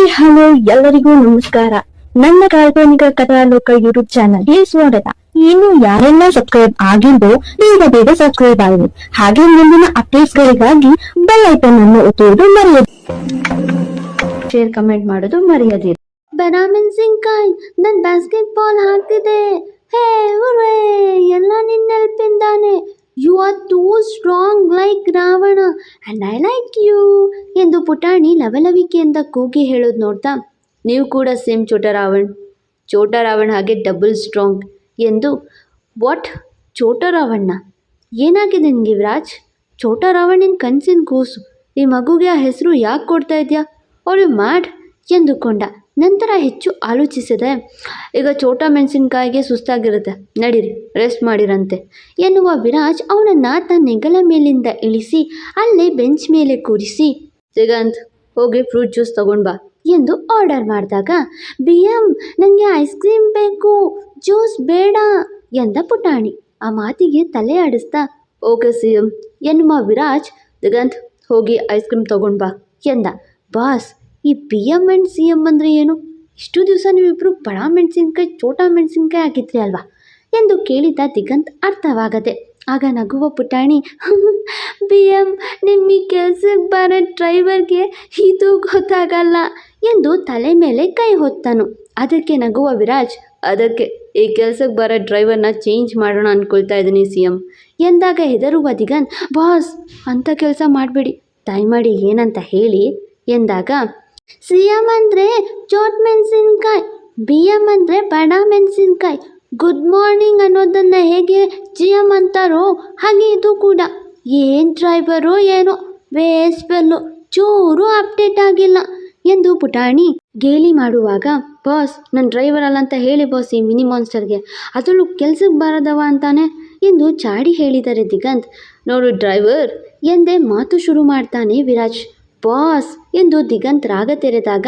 Hi, hello, ಎಲ್ಲರಿಗೂ ನಮಸ್ಕಾರ. ನನ್ನ ಕಾಲ್ಪನಿಕ ಕಥಾಲೋಕ ಯೂಟ್ಯೂಬ್ ಚಾನಲ್ಗೆ ಸ್ವಾಗತ. ಇನ್ನು ಯಾರೆಲ್ಲ ಸಬ್ಸ್ಕ್ರೈಬ್ ಆಗಿಲ್ವೋ, ಬೇಗ ಬೇಗ ಸಬ್ಸ್ಕ್ರೈಬ್ ಆಗಿ. ಹಾಗೆ ಮುಂದಿನ ಅಪ್ಡೇಟ್ಸ್ ಗಳಿಗಾಗಿ ಬೆಲ್ ಐಕನ್ ಅನ್ನು ಒತ್ತುವುದು ಮರೆಯದು. ಶೇರ್ ಕಮೆಂಟ್ ಮಾಡೋದು ಮರೆಯದಿರಿ. ಕಾಯ್ ನನ್ ಬಾಸ್ಕೆಟ್ ಬಾಲ್ ಹಾಕ್ತಿದೆ ಹೇ ಉರ್ವೇ ಎಲ್ಲ ನಿನ್ನ ನೆನಪಿಂದಾನೆ you are too strong like Ravana and I like you ಎಂದು ಪುಟಾಣಿ ಲವಲವಿಕೆಯಿಂದ ಕೂಗಿ ಹೇಳೋದು ನೋಡ್ತಾ, ನೀವು ಕೂಡ ಸೇಮ್ ಚೋಟ ರಾವಣ್ ಚೋಟ ರಾವಣ್ ಹಾಗೆ ಡಬಲ್ ಸ್ಟ್ರಾಂಗ್ ಎಂದು. ವಾಟ್ ಚೋಟ ರಾವಣ್ಣ ಏನಾಗಿದೆ ನಿನಗೆ ವಿರಾಜ್? ಚೋಟ ರಾವಣನ ಕನಸಿನ ಕೂಸು. ಈ ಮಗುಗೆ ಆ ಹೆಸರು ಯಾಕೆ ಕೊಡ್ತಾ ಇದೆಯಾ? ಅವಳು ಮ್ಯಾಡ್ ಎಂದುಕೊಂಡ ನಂತರ ಹೆಚ್ಚು ಆಲೋಚಿಸಿದೆ, ಈಗ ಚೋಟ ಮೆಣಸಿನ್ಕಾಯಿಗೆ ಸುಸ್ತಾಗಿರುತ್ತೆ. ನಡೀರಿ ರೆಸ್ಟ್ ಮಾಡಿರಂತೆ. ಎನ್ನುವ ವಿರಾಜ್ ಅವನನ್ನು ತನ್ನ ನೆಗಲ ಮೇಲಿಂದ ಇಳಿಸಿ, ಅಲ್ಲೇ ಬೆಂಚ್ ಮೇಲೆ ಕೂರಿಸಿ ದಿಗಂತ್ ಹೋಗಿ ಫ್ರೂಟ್ ಜ್ಯೂಸ್ ತಗೊಂಡ್ ಬಾ ಎಂದು ಆರ್ಡರ್ ಮಾಡಿದಾಗ ಬಿ ಎಂ ನನಗೆ ಐಸ್ ಕ್ರೀಮ್ ಬೇಕು ಜ್ಯೂಸ್ ಬೇಡ ಎಂದ ಪುಟಾಣಿ. ಆ ಮಾತಿಗೆ ತಲೆ ಆಡಿಸ್ತಾ, ಓಕೆ ಸಿ ಎಂ ಎನ್ನುವ ವಿರಾಜ್ ದಿಗಂತ್ ಹೋಗಿ ಐಸ್ ಕ್ರೀಮ್ ತಗೊಂಡು ಬಾ ಎಂದ. ಬಾಸ್, ಈ B M and C M ಅಂದರೆ ಏನು? ಇಷ್ಟು ದಿವಸ ನೀವಿಬ್ಬರು ಬಡ ಮೆಣಸಿನ್ಕಾಯಿ, ಚೋಟ ಮೆಣಸಿನ್ಕಾಯಿ ಹಾಕಿದ್ರಿ ಅಲ್ವಾ? ಎಂದು ಕೇಳಿದ ದಿಗಂತ್ ಅರ್ಥವಾಗದೆ, ಆಗ ನಗುವ ಪುಟಾಣಿ ಬಿ ಎಂ ನಿಮ್ಮ ಕೆಲ್ಸಕ್ಕೆ ಬರೋ ಡ್ರೈವರ್ಗೆ ಇದು ಗೊತ್ತಾಗಲ್ಲ ಎಂದು ತಲೆ ಮೇಲೆ ಕೈ ಹೊತ್ತನು. ಅದಕ್ಕೆ ನಗುವ ವಿರಾಜ್, ಅದಕ್ಕೆ, ಈ ಕೆಲ್ಸಕ್ಕೆ ಬರೋ ಡ್ರೈವರ್ನ ಚೇಂಜ್ ಮಾಡೋಣ ಅಂದ್ಕೊಳ್ತಾ ಇದ್ದೀನಿ ಸಿ ಎಂ ಎಂದಾಗ ಹೆದರುವ ದಿಗಂತ್, ಬಾಸ್, ಅಂಥ ಕೆಲಸ ಮಾಡಬೇಡಿ, ದಯಮಾಡಿ ಏನಂತ ಹೇಳಿ ಎಂದಾಗ ಸಿ ಎಂ ಅಂದರೆ ಚೋಟ್ ಮೆಣಸಿನ್ಕಾಯಿ ಬಿ ಎಂ ಅಂದರೆ ಬಡ ಮೆಣಸಿನ್ಕಾಯಿ ಗುಡ್ ಮಾರ್ನಿಂಗ್ ಅನ್ನೋದನ್ನು ಹೇಗೆ ಜಿ ಎಂ ಅಂತಾರೋ ಹಾಗೆ ಇದು ಕೂಡ. ಏನು ಡ್ರೈವರು ಏನೋ. ವೇಸ್ಟ್ ಬೆಲ್ಲು ಚೂರು ಅಪ್ಡೇಟ್ ಆಗಿಲ್ಲ ಎಂದು ಪುಟಾಣಿ ಗೇಲಿ ಮಾಡುವಾಗ, ಬಾಸ್ ನನ್ನ ಡ್ರೈವರ್ ಅಲ್ಲ ಅಂತ ಹೇಳಿ ಬಾಸ್ ಈ ಮಿನಿ ಮಾನ್ಸ್ಟರ್ಗೆ ಅದರಲ್ಲೂ ಕೆಲ್ಸಕ್ಕೆ ಬಾರದವ ಅಂತಾನೆ? ಎಂದು ಚಾಡಿ ಹೇಳಿದರೆ ದಿಗಂತ್, ನೋಡು ಡ್ರೈವರ್ ಎಂದೇ ಮಾತು ಶುರು ಮಾಡ್ತಾನೆ ವಿರಾಜ್. ಬಾಸ್, ಎಂದು ದಿಗಂತ್ ರಾಗ ತೆರೆದಾಗ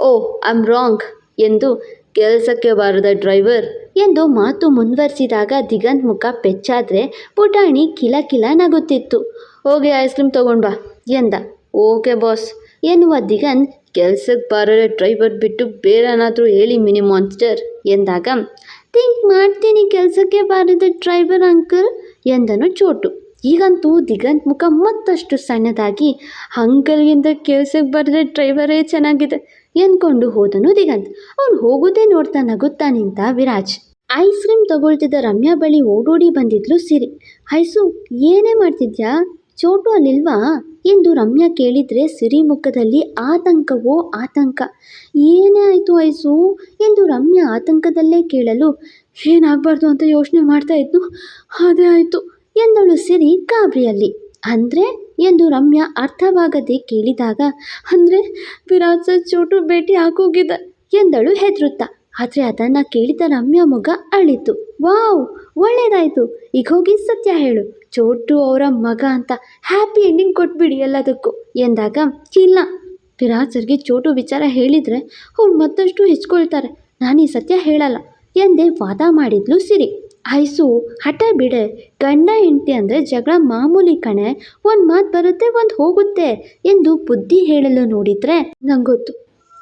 ಓ ಐಮ್ ರಾಂಗ್ ಎಂದು, ಕೆಲಸಕ್ಕೆ ಬಾರದ ಡ್ರೈವರ್ ಎಂದು ಮಾತು ಮುಂದುವರಿಸಿದಾಗ ದಿಗಂತ್ ಮುಖ ಪೆಚ್ಚಾದರೆ ಪುಟಾಣಿ ಕಿಲ ಕಿಲ ನಗುತ್ತಿತ್ತು. ಹೋಗಿ ಐಸ್ ಕ್ರೀಮ್ ತಗೊಂಡ್ ಬಾ ಎಂದ. ಓಕೆ ಬಾಸ್ ಎನ್ನುವ ದಿಗಂತ್ ಕೆಲ್ಸಕ್ಕೆ ಬಾರರೆ ಡ್ರೈವರ್ ಬಿಟ್ಟು ಬೇರೆ ಏನಾದರೂ ಹೇಳಿ ಮಿನಿ ಮಾನ್ಸ್ಟರ್ ಎಂದಾಗ, ಥಿಂಕ್ ಮಾಡ್ತೀನಿ ಕೆಲಸಕ್ಕೆ ಬಾರದ ಡ್ರೈವರ್ ಅಂಕಲ್ ಎಂದನು ಚೋಟು. ಈಗಂತೂ ದಿಗಂತ್ ಮುಖ ಮತ್ತಷ್ಟು ಸಣ್ಣದಾಗಿ ಅಂಕಲ್ಗಿಂತ ಕೆಲ್ಸಕ್ಕೆ ಬರೆದ ಡ್ರೈವರೇ ಚೆನ್ನಾಗಿದೆ. ಎಂದ್ಕೊಂಡು ಹೋದನು ದಿಗಂತ್. ಅವನು ಹೋಗೋದೇ ನೋಡ್ತಾ ನಗುತ್ತಾ ನಿಂತ ವಿರಾಜ್. ಐಸ್ ಕ್ರೀಮ್ ತಗೊಳ್ತಿದ್ದ ರಮ್ಯಾ ಬಳಿ ಓಡೋಡಿ ಬಂದಿದ್ಲು ಸಿರಿ. ಐಸು, ಏನೇ ಮಾಡ್ತಿದ್ಯಾ? ಚೋಟು ಅಲ್ಲಿಲ್ವಾ? ಎಂದು ರಮ್ಯಾ ಕೇಳಿದರೆ ಸಿರಿ ಮುಖದಲ್ಲಿ ಆತಂಕವೋ ಆತಂಕ. ಏನೇ ಆಯಿತು ಐಸು? ಎಂದು ರಮ್ಯಾ ಆತಂಕದಲ್ಲೇ ಕೇಳಲು, ಏನಾಗಬಾರ್ದು ಅಂತ ಯೋಚನೆ ಮಾಡ್ತಾ ಇದ್ದು ಅದೇ ಆಯಿತು, ಎಂದಳು ಸಿರಿ ಕಾಬ್ರಿಯಲ್ಲಿ ಅಂದರೆ ಎಂದು ರಮ್ಯಾ ಅರ್ಥವಾಗದೆ ಕೇಳಿದಾಗ, ಅಂದರೆ ವಿರಾಟ್ ಸರ್ ಚೋಟು ಭೇಟಿ ಆಗೋಗಿದೆ, ಎಂದಳು ಹೆದರುತ್ತಾ. ಆದರೆ ಅದನ್ನು ಕೇಳಿದ ರಮ್ಯಾ ಮಗ ಅಳಿತು. ವಾವ್, ಒಳ್ಳೇದಾಯಿತು. ಈಗ ಹೋಗಿ ಸತ್ಯ ಹೇಳು. ಚೋಟು ಅವರ ಮಗ ಅಂತ ಹ್ಯಾಪಿ ಎಂಡಿಂಗ್ ಕೊಟ್ಬಿಡಿ ಎಲ್ಲದಕ್ಕೂ, ಎಂದಾಗ, ಇಲ್ಲ. ವಿರಾಟ್ ಸರ್ಗೆ ಚೋಟು ವಿಚಾರ ಹೇಳಿದರೆ ಅವ್ರು ಮತ್ತಷ್ಟು ಹೆಚ್ಕೊಳ್ತಾರೆ. ನಾನು ಸತ್ಯ ಹೇಳಲ್ಲ, ಎಂದೇ ವಾದ ಮಾಡಿದ್ಲು ಸಿರಿ. ಐಸು ಹಠ ಬಿಡೆ, ಗಂಡ ಹೆಂಡತಿ ಅಂದರೆ ಜಗಳ ಮಾಮೂಲಿ ಕಣೆ, ಒಂದು ಮಾತು ಬರುತ್ತೆ, ಒಂದು ಹೋಗುತ್ತೆ ಎಂದು ಬುದ್ಧಿ ಹೇಳಲು ನೋಡಿದರೆ ಗೊತ್ತು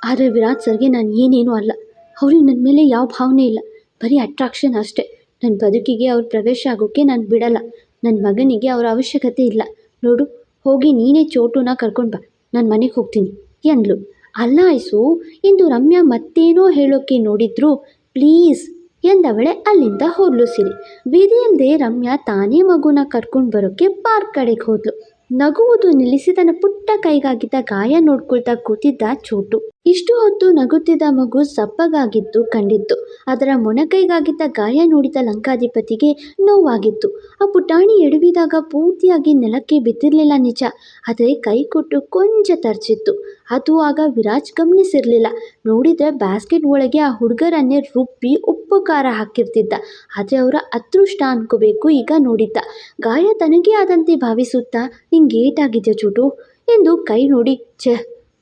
ಆದರೆ ವಿರಾಟ್ ಸರ್ಗೆ ನಾನು ಏನೇನೂ ಅಲ್ಲ. ಅವ್ರಿಗೆ ನನ್ನ ಮೇಲೆ ಯಾವ ಭಾವನೆ ಇಲ್ಲ. ಬರೀ ಅಟ್ರಾಕ್ಷನ್ ಅಷ್ಟೇ. ನನ್ನ ಬದುಕಿಗೆ ಅವ್ರು ಪ್ರವೇಶ ಆಗೋಕ್ಕೆ ನಾನು ಬಿಡಲ್ಲ. ನನ್ನ ಮಗನಿಗೆ ಅವರ ಅವಶ್ಯಕತೆ ಇಲ್ಲ. ನೋಡು, ಹೋಗಿ ನೀನೇ ಚೋಟುನ ಕರ್ಕೊಂಡು ಬಾ. ನಾನು ಮನೆಗೆ ಹೋಗ್ತೀನಿ, ಎಂದ್ಲು. ಅಲ್ಲ ಐಸು ಎಂದು ರಮ್ಯಾ ಮತ್ತೇನೋ ಹೇಳೋಕ್ಕೆ ನೋಡಿದ್ರು. ಪ್ಲೀಸ್. ಎಂದವಳೆ ಅಲ್ಲಿಂದ ಹೋದ್ಲು ಸಿರಿ. ಬೀದಿಯಂದೇ ರಮ್ಯಾ ತಾನೇ ಮಗುನ ಕರ್ಕೊಂಡು ಬರೋಕ್ಕೆ ಪಾರ್ಕ್ ಕಡೆಗೆ ಹೋದ್ಲು. ನಗುವುದು ನಿಲ್ಲಿಸಿ ತನ್ನ ಪುಟ್ಟ ಕೈಗಾಗಿದ್ದ ಗಾಯ ನೋಡ್ಕೊಳ್ತಾ ಕೂತಿದ್ದ ಚೋಟು. ಇಷ್ಟು ಹೊತ್ತು ನಗುತ್ತಿದ್ದ ಮಗು ಸಪ್ಪಗಾಗಿದ್ದು ಕಂಡಿತ್ತು. ಅದರ ಮೊಣಕೈಗಾಗಿದ್ದ ಗಾಯ ನೋಡಿದ ಲಂಕಾಧಿಪತಿಗೆ ನೋವಾಗಿತ್ತು. ಆ ಪುಟಾಣಿ ಎಡವಿದಾಗ ಪೂರ್ತಿಯಾಗಿ ನೆಲಕ್ಕೆ ಬಿದ್ದಿರಲಿಲ್ಲ ನಿಜ. ಆದರೆ ಕೈ ಕೊಟ್ಟು ಕೊಂಚ ತರ್ಚಿತ್ತು. ಅದು ಆಗ ವಿರಾಜ್ ಗಮನಿಸಿರಲಿಲ್ಲ. ನೋಡಿದರೆ ಬ್ಯಾಸ್ಕೆಟ್ ಒಳಗೆ ಆ ಹುಡುಗರನ್ನೇ ರುಬ್ಬಿ ಉಪ್ಪು ಖಾರ ಹಾಕಿರ್ತಿದ್ದ. ಆದರೆ ಅವರ ಅದೃಷ್ಟ ಅನ್ಕೋಬೇಕು ಈಗ ನೋಡಿದ್ದ. ಗಾಯ ತನಗೇ ಆದಂತೆ ಭಾವಿಸುತ್ತಾ ನಿಂಗೆ ಏಟಾಗಿದೆಯಾ ಚೂಟು? ಎಂದು ಕೈ ನೋಡಿ, ಛೆ,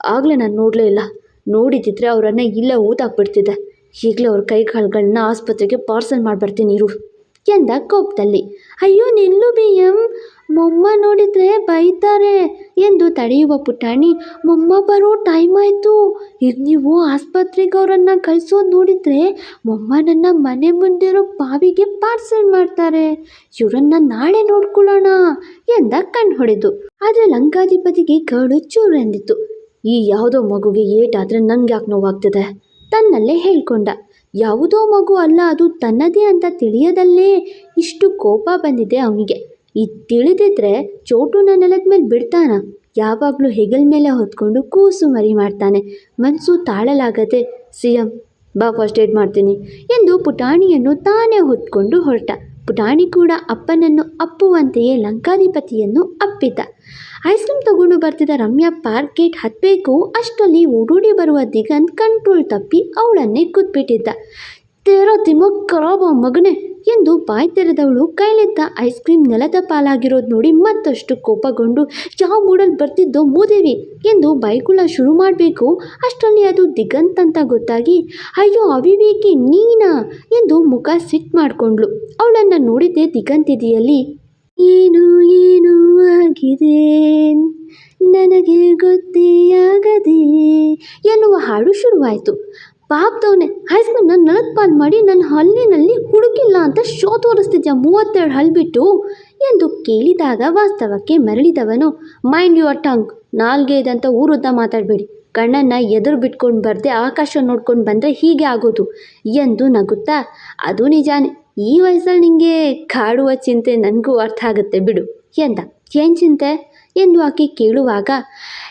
ಆಗಲೇ ನಾನು ನೋಡಲೇ ಇಲ್ಲ. ನೋಡಿದ್ದಿದ್ರೆ ಅವರನ್ನು ಇಲ್ಲೇ ಊತಾಕ್ಬಿಡ್ತಿದ್ದೆ ಈಗಲೇ ಅವ್ರ ಕೈ ಕಾಲುಗಳನ್ನ ಆಸ್ಪತ್ರೆಗೆ ಪಾರ್ಸಲ್ ಮಾಡಿಬರ್ತೀನಿ ಇರು. ಎಂದ ಕೋಪದಲ್ಲಿ. ಅಯ್ಯೋ, ನಿಲ್ಲು ಬಿ ಎಂ ಮೊಮ್ಮ ನೋಡಿದ್ರೆ ಬೈತಾರೆ ಎಂದು ತಡೆಯುವ ಪುಟಾಣಿ. ಮೊಮ್ಮ, ಬರೋ ಟೈಮ್ ಆಯಿತು. ಈಗ ನೀವು ಆಸ್ಪತ್ರೆಗೆ ಅವರನ್ನು ಕಳಿಸೋದು ನೋಡಿದರೆ ಮೊಮ್ಮ ನನ್ನ ಮನೆ ಮುಂದಿರೋ ಬಾವಿಗೆ ಪಾರ್ಸಲ್ ಮಾಡ್ತಾರೆ. ಇವರನ್ನ ನಾಳೆ ನೋಡ್ಕೊಳ್ಳೋಣ ಎಂದ ಕಣ್ಣು ಹೊಡೆದು. ಆದರೆ ಲಂಕಾಧಿಪತಿಗೆ ಕರಡು ಚೂರೆಂದಿತ್ತು. ಈ ಯಾವುದೋ ಮಗುಗೆ ಏಟಾದರೆ ನಂಗೆ ಯಾಕೆ ನೋವಾಗ್ತದೆ? ತನ್ನಲ್ಲೇ ಹೇಳ್ಕೊಂಡ. ಯಾವುದೋ ಮಗು ಅಲ್ಲ, ಅದು ತನ್ನದೇ ಅಂತ ತಿಳಿಯದಲ್ಲೇ ಇಷ್ಟು ಕೋಪ ಬಂದಿದೆ ಅವನಿಗೆ. ಈ ತಿಳಿದಿದ್ರೆ ಚೋಟುನ ನೆಲದ ಮೇಲೆ ಬಿಡ್ತಾನ. ಯಾವಾಗಲೂ ಹೆಗಲ ಮೇಲೆ ಹೊತ್ಕೊಂಡು ಕೂಸು ಮರಿ ಮಾಡ್ತಾನೆ. ಮನಸ್ಸು ತಾಳಲಾಗದೆ ಸಿ ಎಂ ಬಾ ಫಸ್ಟ್ ಏಡ್ ಮಾಡ್ತೀನಿ ಎಂದು ಪುಟಾಣಿಯನ್ನು ತಾನೇ ಹೊತ್ಕೊಂಡು ಹೊರಟ. ಪುಟಾಣಿ ಕೂಡ ಅಪ್ಪನನ್ನು ಅಪ್ಪುವಂತೆಯೇ ಲಂಕಾಧಿಪತಿಯನ್ನು ಅಪ್ಪಿದ್ದ. ಐಸ್ ಕ್ರೀಮ್ ತಗೊಂಡು ಬರ್ತಿದ್ದ ರಮ್ಯಾ ಪಾರ್ಕ್ ಗೇಟ್ ಹತ್ತಬೇಕು ಅಷ್ಟರಲ್ಲಿ ಓಡೋಡಿ ಬರುವ ದಿಗಂತ್ ಕಂಟ್ರೋಲ್ ತಪ್ಪಿ ಅವಳನ್ನೇ ಕೂತ್ಬಿಟ್ಟಿದ್ದ. ತೆರೋ ತಿಮ್ಮ ಖರಾಬ ಮಗನೇ ಎಂದು ಬಾಯಿ ತೆರೆದವಳು ಕೈಲಿದ್ದ ಐಸ್ ಕ್ರೀಮ್ ನೆಲದ ಪಾಲಾಗಿರೋದು ನೋಡಿ ಮತ್ತಷ್ಟು ಕೋಪಗೊಂಡು, ಯಾವ ಮೂಡಲ್ಲಿ ಬರ್ತಿದ್ದೋ ಮೂದೇವಿ ಎಂದು ಬೈಕುಳ ಶುರು ಮಾಡಬೇಕು. ಅಷ್ಟರಲ್ಲಿ ಅದು ದಿಗಂತ್ ಅಂತ ಗೊತ್ತಾಗಿ, ಅಯ್ಯೋ, ಅವಿವೇಕಿ, ನೀನಾ ಎಂದು ಮುಖ ಸಿಟ್ ಮಾಡಿಕೊಂಡ್ಳು. ಅವಳನ್ನು ನೋಡಿದ್ದೆ ದಿಗಂತಿದೆಯಲ್ಲಿ ಏನು ಏನು ಆಗಿದೆ? ನನಗೆ ಗೊತ್ತೇ ಆಗದೆ ಎನ್ನುವ ಹಾಡು ಶುರುವಾಯಿತು. ಪಾಪದವನೇ, ಹೈಸ್ಕೂಲ್ನ ನಲದ ಪಾಲ್ ಮಾಡಿ ನನ್ನ ಹಲ್ಲಿನಲ್ಲಿ ಹುಡುಕಿಲ್ಲ ಅಂತ ಶೋ ತೋರಿಸ್ತಿದ್ಯಾ ಮೂವತ್ತೆರಡು ಹಲ್ ಬಿಟ್ಟು? ಎಂದು ಕೇಳಿದಾಗ ವಾಸ್ತವಕ್ಕೆ ಮರಳಿದವನು ಮೈಂಡ್ ಯುವರ್ ಟಂಗ್ ನಾಲ್ಗೆ ಇದಂತ ಊರುದ್ದ ಮಾತಾಡಬೇಡಿ. ಕಣ್ಣನ್ನು ಎದುರು ಬಿಟ್ಕೊಂಡು ಬರದೆ, ಆಕಾಶ ನೋಡ್ಕೊಂಡು ಬಂದರೆ ಹೀಗೆ ಆಗೋದು ಎಂದು ನಗುತ್ತಾ, ಅದು ನಿಜಾನೇ. ಈ ವಯಸ್ಸಲ್ಲಿ ನಿಂಗೆ ಕಾಡುವ ಚಿಂತೆ ನನಗೂ ಅರ್ಥ ಆಗುತ್ತೆ, ಬಿಡು, ಎಂದ. ಏನು ಚಿಂತೆ? ಎಂದು ಆಕೆ ಕೇಳುವಾಗ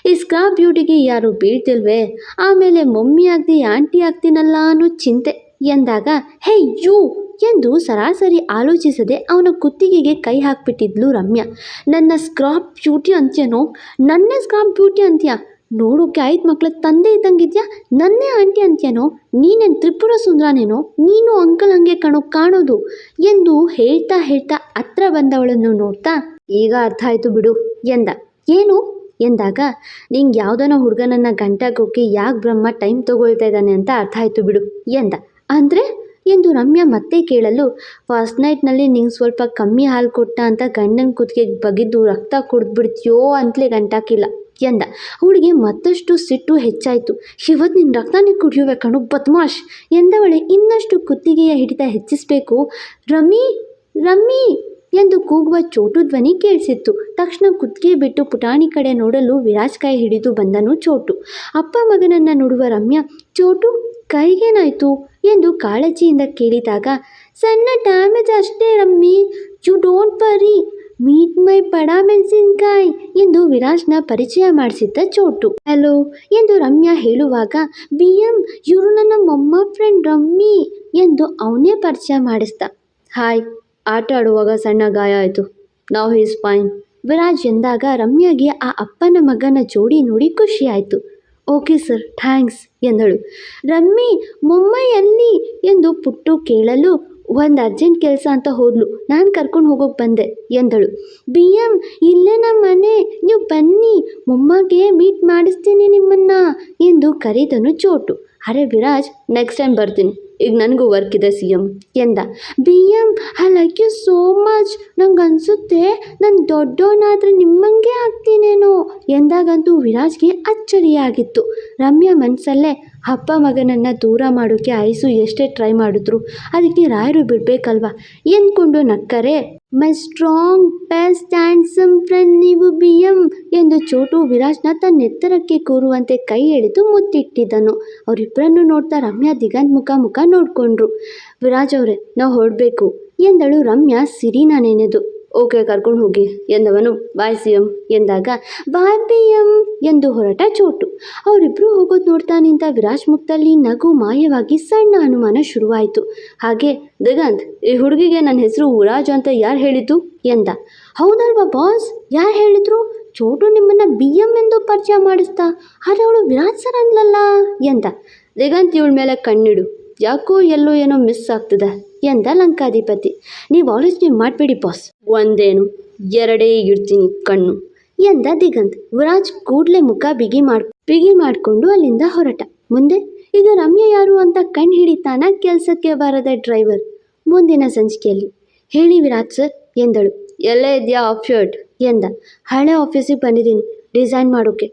ಈ ಸ್ಕ್ರಾಪ್ ಬ್ಯೂಟಿಗೆ ಯಾರು ಬೀಳ್ತಿಲ್ವೇ? ಆಮೇಲೆ ಮಮ್ಮಿ ಆಗ್ದಿ, ಆಂಟಿ ಆಗ್ತೀನಲ್ಲ ಅನ್ನೋ ಚಿಂತೆ, ಎಂದಾಗ, ಹೇ, ಯೂ! ಎಂದು ಸರಾಸರಿ ಆಲೋಚಿಸದೆ ಅವನ ಕುತ್ತಿಗೆಗೆ ಕೈ ಹಾಕ್ಬಿಟ್ಟಿದ್ಲು ರಮ್ಯಾ. ನನ್ನ ಸ್ಕ್ರಾಪ್ ಬ್ಯೂಟಿ ಅಂತ್ಯನೋ? ನನ್ನೇ ಸ್ಕ್ರಾಪ್ ಬ್ಯೂಟಿ ಅಂತ್ಯ? ನೋಡೋಕೆ ಐದು ಮಕ್ಳ, ತಂದೆ ಇದ್ದಂಗಿದ್ಯಾ ನನ್ನೇ ಆಂಟಿ ಅಂತ್ಯನೋ? ನೀನೇನು ತ್ರಿಪುರ ಸುಂದರನೇನೋ? ನೀನು ಅಂಕಲ್ ಹಂಗೆ ಕಣೋ, ಕಾಣೋದು. ಎಂದು ಹೇಳ್ತಾ ಹೇಳ್ತಾ ಹತ್ರ ಬಂದವಳನ್ನು ನೋಡ್ತಾ, ಈಗ ಅರ್ಥ ಆಯಿತು ಬಿಡು, ಎಂದ. ಏನು? ಎಂದಾಗ, ನಿಂಗೆ ಯಾವುದನ ಹುಡುಗನನ್ನ ಗಂಟಾಗೋಕೆ ಯಾಕೆ ಬ್ರಹ್ಮ ಟೈಮ್ ತಗೊಳ್ತಾ ಇದ್ದಾನೆ ಅಂತ ಅರ್ಥ ಆಯಿತು ಬಿಡು, ಎಂದ. ಅಂದರೆ? ಎಂದು ರಮ್ಯಾ ಮತ್ತೆ ಕೇಳಲು, ಫಸ್ಟ್ ನೈಟ್ನಲ್ಲಿ ನಿಂಗೆ ಸ್ವಲ್ಪ ಕಮ್ಮಿ ಹಾಲು ಕೊಟ್ಟ ಅಂತ ಗಂಡನ ಕುತ್ತಿಗೆ ಬಗೆದು ರಕ್ತ ಕುಡಿದ್ಬಿಡ್ತೀಯೋ ಅಂತಲೇ ಗಂಟಾಕಿಲ್ಲ. ಎಂದ ಅವಳಿಗೆ ಮತ್ತಷ್ಟು ಸಿಟ್ಟು ಹೆಚ್ಚಾಯಿತು. ಇವತ್ತು ನಿನ್ನ ರಕ್ತನೇ ಕುಡಿಯುವೆ ಕಣು ಬದ್ಮಾಶ್. ಎಂದವಳೆ ಇನ್ನಷ್ಟು ಕುತ್ತಿಗೆಯ ಹಿಡಿತ ಹೆಚ್ಚಿಸಬೇಕು? ರಮ್ಮಿ ರಮ್ಮಿ ಎಂದು ಕೂಗುವ ಚೋಟು ಧ್ವನಿ ಕೇಳಿಸಿತ್ತು. ತಕ್ಷಣ ಕುತ್ತಿಗೆ ಬಿಟ್ಟು ಪುಟಾಣಿ ಕಡೆ ನೋಡಲು ವಿರಾಜ್ ಕೈ ಹಿಡಿದು ಬಂದನು ಚೋಟು. ಅಪ್ಪ ಮಗನನ್ನು ನೋಡುವ ರಮ್ಯ, ಚೋಟು, ಕೈಗೇನಾಯಿತು? ಎಂದು ಕಾಳಜಿಯಿಂದ ಕೇಳಿದಾಗ, ಸಣ್ಣ ಡ್ಯಾಮೇಜ್ ಅಷ್ಟೇ Rammi, you don't worry. Meet my ಪಡಾ ಮೆಣಸಿನ್ಕಾಯಿ ಎಂದು ವಿರಾಜ್ನ ಪರಿಚಯ ಮಾಡಿಸಿದ್ದ ಚೋಟು. ಹಲೋ ಎಂದು ರಮ್ಯಾ ಹೇಳುವಾಗ ಬಿ ಎಂ ಇವರು ನನ್ನ ಮೊಮ್ಮ ಫ್ರೆಂಡ್ ರಮ್ಮಿ ಎಂದು ಅವನೇ ಪರಿಚಯ ಮಾಡಿಸ್ದ. ಹಾಯ್ ಆಟ ಆಡುವಾಗ ಸಣ್ಣ ಗಾಯ ಆಯಿತು. ನಾವು ಈಸ್ ಫೈನ್ ವಿರಾಜ್ ಎಂದಾಗ ರಮ್ಯಾಗೆ ಆ ಅಪ್ಪನ ಮಗನ ಜೋಡಿ ನೋಡಿ ಖುಷಿಯಾಯಿತು ಓಕೆ ಸರ್, ಥ್ಯಾಂಕ್ಸ್ ಎಂದಳು. ರಮ್ಮಿ ಮುಂಬೈಯಲ್ಲಿ ಎಂದು ಪುಟ್ಟು ಕೇಳಲು ಒಂದು ಅರ್ಜೆಂಟ್ ಕೆಲಸ ಅಂತ ಹೋದ್ಲು, ನಾನು ಕರ್ಕೊಂಡು ಹೋಗೋಕೆ ಬಂದೆ ಎಂದಳು. ಬಿ ಎಂ ಇಲ್ಲೇ ನಮ್ಮ ಮನೆ, ನೀವು ಬನ್ನಿ, ಮೊಮ್ಮಗೆ ಮೀಟ್ ಮಾಡಿಸ್ತೀನಿ ನಿಮ್ಮನ್ನು ಎಂದು ಕರೆದನು ಚೋಟು. ಅರೆ ವಿರಾಜ್ ನೆಕ್ಸ್ಟ್ ಟೈಮ್ ಬರ್ತೀನಿ. ಈಗ ನನಗೂ ವರ್ಕ್ ಇದೆ ಸಿ ಎಂ ಎಂದ B M I like you so much ನಂಗೆ ಅನಿಸುತ್ತೆ ನಾನು ದೊಡ್ಡವನಾದರೆ ನಿಮ್ಮಂಗೆ ಆಗ್ತೀನೇನೋ. ಎಂದಾಗಂತೂ ವಿರಾಜ್ಗೆ ಅಚ್ಚರಿಯಾಗಿತ್ತು. ರಮ್ಯಾ ಮನಸ್ಸಲ್ಲೇ ಅಪ್ಪ ಮಗನನ್ನು ದೂರ ಮಾಡೋಕ್ಕೆ ಐಸು ಎಷ್ಟೇ ಟ್ರೈ ಮಾಡಿದ್ರು, ಅದಕ್ಕೆ ರಾಯರು ಬಿಡಬೇಕಲ್ವಾ? ಎಂದ್ಕೊಂಡು ನಕ್ಕರೆ my strong best handsome friend ನೀವು ಬಿ ಎಂ ಎಂದು ಚೋಟು ವಿರಾಜ್ನ ತನ್ನ ಎತ್ತರಕ್ಕೆ ಕೂರುವಂತೆ ಕೈ ಎಳೆದು ಮುತ್ತಿಟ್ಟಿದ್ದನು. ಅವರಿಬ್ಬರನ್ನು ನೋಡ್ತಾ ರಮ್ಯಾ ದಿಗಂತ್ ಮುಖ ಮುಖ ನೋಡಿಕೊಂಡ್ರು. ವಿರಾಜ್ ಅವರೇ, ನಾವು ಹೊರಡಬೇಕು ಎಂದಳು ರಮ್ಯಾ ಸಿರಿನ ನೆನೆದು. ಓಕೆ ಕರ್ಕೊಂಡು ಹೋಗಿ ಎಂದವನು ಬಾಯ್ ಸಿ ಎಂ ಎಂದಾಗ, ಬಾಯ್ ಪಿ ಎಂ ಎಂದು ಹೊರಟ ಚೋಟು. ಅವರಿಬ್ಬರು ಹೋಗೋದು ನೋಡ್ತಾ ನಿಂತ ವಿರಾಜ್ ಮುಕ್ತಲ್ಲಿ ನಗು ಮಾಯವಾಗಿ ಸಣ್ಣ ಅನುಮಾನ ಶುರುವಾಯಿತು. ಹಾಗೆ, ದಿಗಂತ್, ಈ ಹುಡುಗಿಗೆ ನನ್ನ ಹೆಸರು ಉರಾಜ್ ಅಂತ ಯಾರು ಹೇಳಿದ್ದು? ಎಂದ. ಹೌದಲ್ವಾ ಬಾಸ್, ಯಾರು ಹೇಳಿದ್ರು? ಚೋಟು ನಿಮ್ಮನ್ನು ಬಿ ಎಂ ಎಂದು ಪರಿಚಯ ಮಾಡಿಸ್ತಾ, ಆದರೆ ಅವಳು ವಿರಾಜ್ ಸರ್ ಅನ್ಲಲ್ಲ? ಎಂದ. ದಿಗಂತ್, ಇವಳ ಮೇಲೆ ಕಣ್ಣಿಡು. ಯಾಕೋ ಎಲ್ಲೋ ಏನೋ ಮಿಸ್ ಆಗ್ತದೆ ಎಂದ ಲಂಕಾಧಿಪತಿ. ನೀವು ಆಲೋಚನೆ ಮಾಡಬೇಡಿ, ಬಾಸ್. ಒಂದೇನು, ಎರಡೇ ಇಡ್ತೀನಿ ಕಣ್ಣು, ಎಂದ ದಿಗಂತ್ ವಿರಾಜ್ ಕೂಡಲೇ ಮುಖ ಬಿಗಿ ಮಾಡ್, ಬಿಗಿ ಮಾಡಿಕೊಂಡು ಅಲ್ಲಿಂದ ಹೊರಟ. ಮುಂದೆ ಇದು ರಮ್ಯ ಯಾರು ಅಂತ ಕಣ್ಣು ಹಿಡಿತಾನ ಕೆಲಸಕ್ಕೆ ಬಾರದ ಡ್ರೈವರ್. ಮುಂದಿನ ಸಂಚಿಕೆಯಲ್ಲಿ, ಹೇಳಿ ವಿರಾಜ್ ಸರ್, ಎಂದಳು. ಎಲ್ಲೇ ಇದೆಯಾ ಆಫ್ ಶರ್ಟ್ ಎಂದ. ಹಳೆ ಆಫೀಸಿಗೆ ಬಂದಿದ್ದೀನಿ, ಡಿಸೈನ್ ಮಾಡೋಕೆ.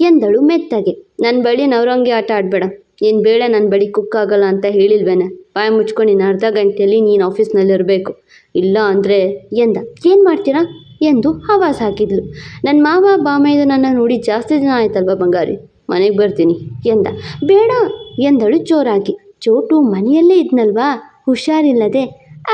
ಎಂದಳು ಮೆತ್ತಗೆ. ನನ್ನ ಬಳಿ ನವರಂಗಿ ಆಟ ಆಡಬೇಡ. ನಿನ್ನ ಬೇಳೆ ನನ್ನ ಬಳಿ ಕುಕ್ ಆಗಲ್ಲ ಅಂತ ಹೇಳಿಲ್ವೇನೆ? ಬಾಯಿ ಮುಚ್ಕೊಂಡು ನೀನು ಅರ್ಧ ಗಂಟೆಯಲ್ಲಿ ನೀನು ಆಫೀಸ್ನಲ್ಲಿರಬೇಕು ಇಲ್ಲ ಅಂದರೆ ಎಂದ? ಏನು ಮಾಡ್ತೀರಾ? ಎಂದು ಆವಾಜ್ ಹಾಕಿದ್ಲು. ನನ್ನ ಮಾವ ಬಾಮೈದು ನನ್ನ ನೋಡಿ ಜಾಸ್ತಿ ದಿನ ಆಯ್ತಲ್ವ ಬಂಗಾರಿ? ಮನೆಗೆ ಬರ್ತೀನಿ, ಎಂದ? ಬೇಡ, ಎಂದಳು ಜೋರಾಗಿ. ಚೋಟು ಮನೆಯಲ್ಲೇ ಇದ್ನಲ್ವಾ? ಹುಷಾರಿಲ್ಲದೆ.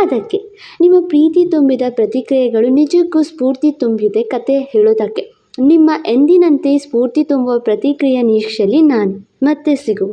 ಅದಕ್ಕೆ, ನಿಮ್ಮ ಪ್ರೀತಿ ತುಂಬಿದ ಪ್ರತಿಕ್ರಿಯೆಗಳು ನಿಜಕ್ಕೂ ಸ್ಫೂರ್ತಿ ತುಂಬಿದೆ ಕತೆ ಹೇಳೋದಕ್ಕೆ. ನಿಮ್ಮ ಎಂದಿನಂತೆ ಸ್ಫೂರ್ತಿ ತುಂಬುವ ಪ್ರತಿಕ್ರಿಯೆ ನಿರೀಕ್ಷೆಯಲ್ಲಿ ನಾನು ಮತ್ತೆ ಸಿಗುವ.